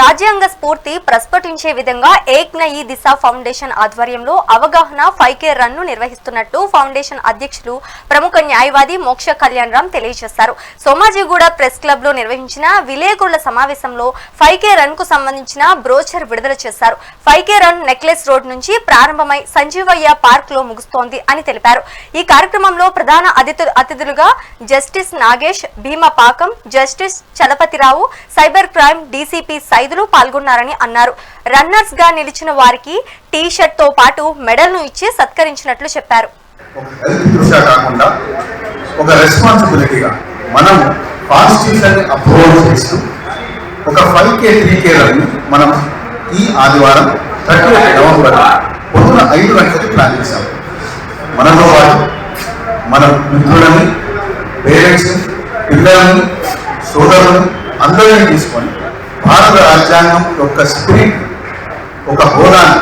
రాజ్యాంగ స్ఫూర్తి ప్రస్ఫుటించే విధంగా ఏక్ నయి దిశ ఫౌండేషన్ ఆధ్వర్యంలో అవగాహన ఫైవ్ రన్ను నిర్వహిస్తున్నట్టు ఫౌండేషన్ అధ్యక్షులు ప్రముఖ న్యాయవాది మోక్ష కళ్యాణ్ రామ్ తెలియజేశారు. సోమాజిగూడ ప్రెస్ క్లబ్లో నిర్వహించిన విలేకరుల సమావేశంలో ఫైవ్ కే రన్కు సంబంధించిన బ్రోచర్ విడుదల చేశారు. ఫైవ్ రన్ నెక్లెస్ రోడ్ నుంచి ప్రారంభమై సంజీవయ్య పార్క్లో ముగుస్తోంది అని తెలిపారు. ఈ కార్యక్రమంలో ప్రధాన అతిథులుగా justice Nagesh Bheemapakam justice Chalapathi Rao cyber crime DCP Saidulu పాల్గొన్నారని అన్నారు. రన్నర్స్గా నిలిచిన వారికి టీ షర్ట్తో పాటు మెడల్ను ఇచ్చి సత్కరించినట్లు చెప్పారు. ఒక రెస్పాన్సిబిలిటీగా మనం కాన్స్టిట్యూషన్ అప్రూవల్ చేస్తూ ఒక five K three K run మనం ఈ ఆదివారం థర్టీ నవంబర్ పొద్దున ఐదు గంటలకి ప్లాన్ చేశాం. మనతో పాటు మన మిత్రులని పేరెంట్స్ పిల్లల్ని సోదరులను అందరినీ తీసుకొని భారత రాజ్యాంగం యొక్క స్పిరిట్ ఒక హోదాన్ని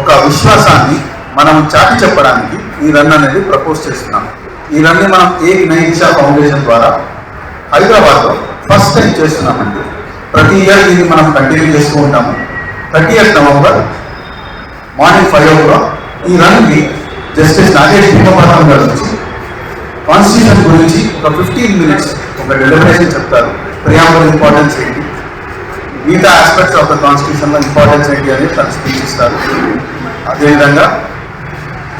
ఒక విశ్వాసాన్ని మనం చాటి చెప్పడానికి ఈ రన్ అనేది ప్రపోజ్ చేస్తున్నాం. ఈ రన్ని మనం ఏ నైషా ఫౌండేషన్ ద్వారా హైదరాబాద్లో ఫస్ట్ టైం చేస్తున్నామండి. ప్రతి ఇయర్ ఇది మనం కంటిన్యూ చేస్తూ ఉంటాము. Thirty November morning five o'clock ఈ రన్కి జస్టిస్ నాగేష్ భీమపాఠం గారు వచ్చి కాన్స్టిట్యూషన్ గురించి ఒక ఫిఫ్టీన్ మినిట్స్ ఒక డెలిబరేషన్ చెప్తారు. ప్రియాంబల్ ఇంపార్టెన్స్ ఏంటి? మిగతా ఆస్పెక్ట్స్ ఆఫ్ ద కాన్స్టిట్యూషన్లో ఇంపార్టెన్స్ ఏంటి అని తను అదేవిధంగా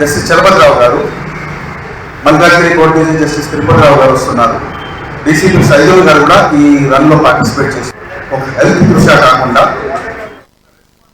జస్టిస్ చలపతిరావు గారు మల్కాజ్గిరి కోర్టు నుంచి జస్టిస్ తిరుపతిరావు గారు వస్తున్నారు. డీసీపీ సైదుల్ గారు కూడా ఈ రన్లో పార్టిసిపేట్ చేసి ఒక హెల్త్ దృష్ట్యా కాకుండా